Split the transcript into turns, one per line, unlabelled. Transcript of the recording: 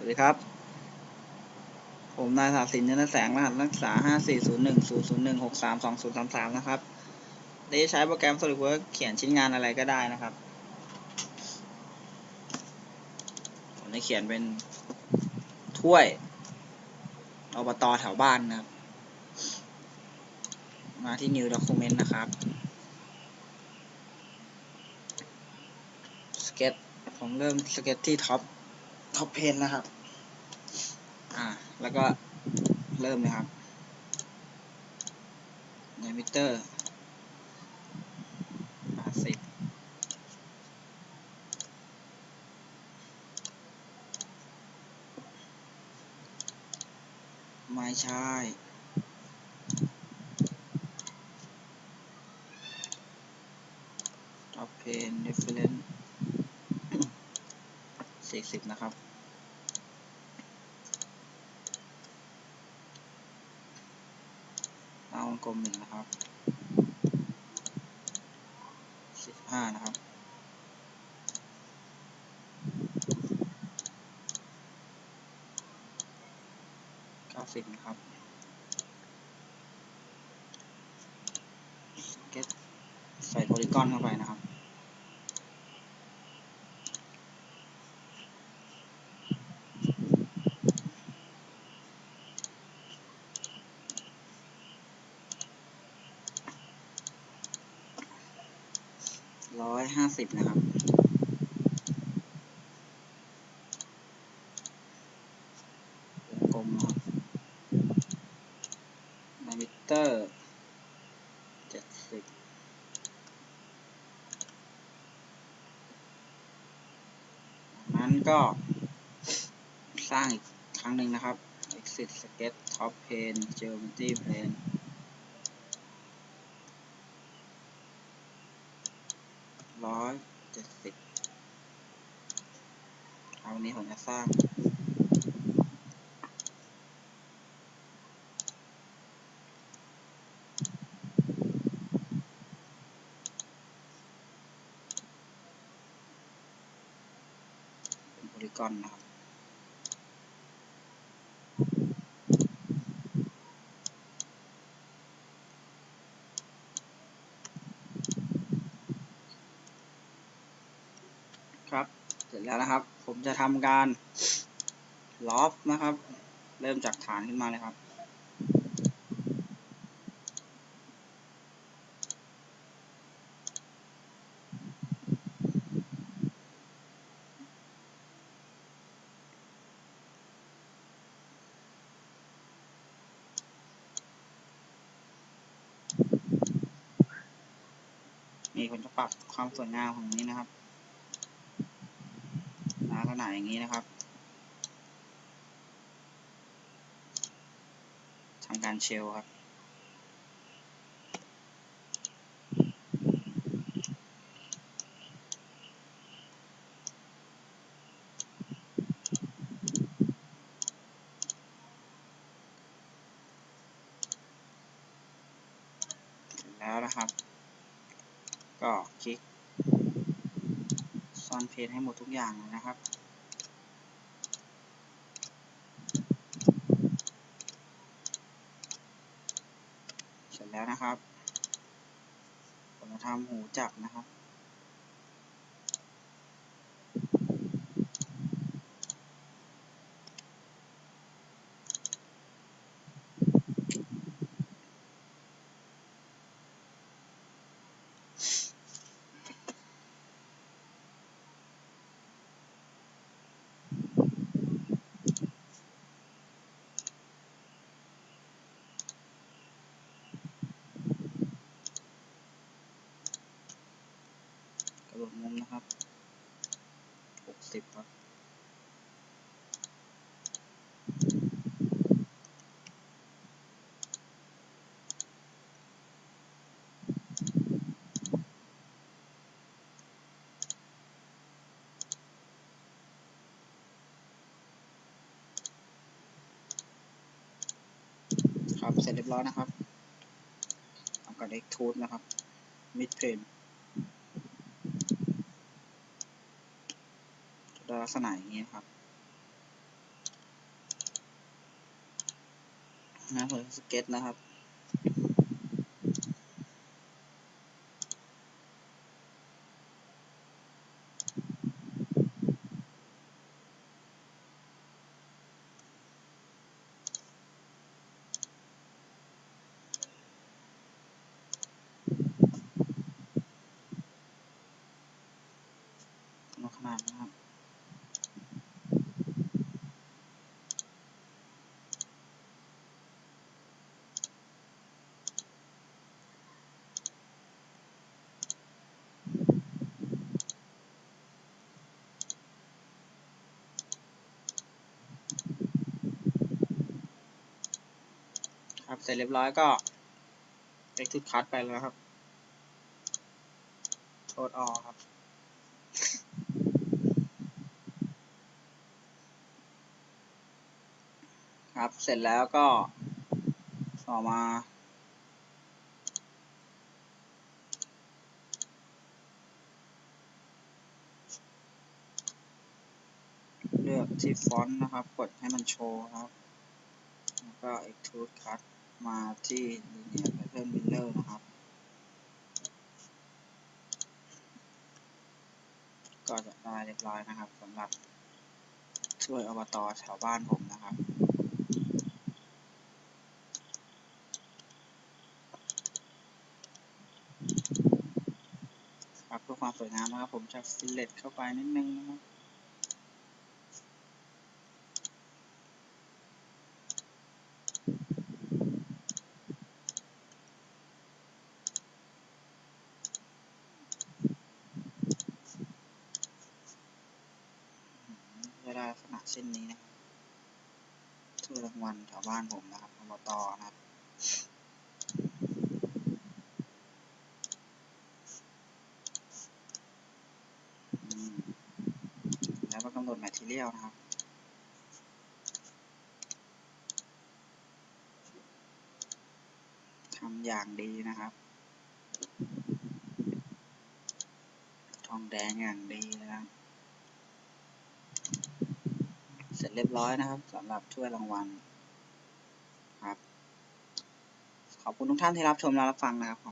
สวัสดีครับ ผมนายสาสินเนแสงรหัสนักศึกษาห้าสี่ศูนย์หนึ่งศูนะครับได้ใช้โปรแกรม SolidWorks เขียนชิ้นงานอะไรก็ได้นะครับ ผมจะเขียนเป็นถ้วยอบตแถวบ้านนะครับ มาที่ New Document นะครับ สเก็ตผมเริ่มสเก็ตที่ท็อป ท็อปเพนนะครับ อ่า แล้วก็เริ่มเลยครับในมิเตอร์แปดสิบไม่ใช่ท็อปเพนเดฟเฟลนสี่สิบนะครับ เอาวงก ลมหนึ่งนะครับสิบห้านะครับ เก้าสิบนะครับ สเก็ตใส่โพลีกอนเข้าไปนะครับ ร้อยห้าสิบนะครับวงกลมครับนามิเตอร์เจ็ดสิบนั้นก็สร้างอีกครั้งหนึ่งนะครับ exit sketch top plane geometry plane ร้อยเจ็ดสิบเอาวันนี้ผมจะสร้างเป็นโพลีกอนนะครับ ร็จแล้วนะครับ ผมจะทำการล็อฟนะครับ เริ่มจากฐานขึ้นมาเลยครับ นี่ผมจะปรับความสวยงามของนี้นะครับ ลักษณะอย่างนี้นะครับทำการเชลครับแล้วนะครับ ก็คลิก อนเพจให้หมดทุกอย่างนะครับ เสร็จแล้วนะครับ ผมจะทำหูจับนะครับ กระโดดมุมนะครับ หก สิบครับครับเสร็จเรียบร้อยนะครับทำกับ extrude นะครับ mid กษณะอย่างนี้ครับนะผมสเก็ตนะครับขนาดนะครับ ครับ เสร็จเรียบร้อยก็เอ็กทุดคัดไปแล้วครับโทษออครับ ครับ เสร็จแล้วก็ต่อมาเลือกที่ฟอนต์นะครับ กดให้มันโชว์ครับ แล้วก็ extrude cut มาที่ linear pattern miller นะครับ ก็จะได้เรียบร้อยนะครับสำหรับช่วยอบตแถวบ้านผมนะครับครับเพื่อความสวยงามนะครับ ผมจะฟิลเลตเข้าไปนิดนึงนะครับ จะได้ลักษณะ เช่นนี้นะครับถ้วยรางวัลแถวบ้านผมนะครับอบตนะครับแล้วก็กำหนดแมทเทียลนะครับทำอย่างดีนะครับ ทองแดงอย่างดีนะครับ เสร็จ เรียบร้อยนะครับสำหรับถ้วยรางวัลครับ ขอบคุณทุกท่านที่รับชมและรับฟังนะครับ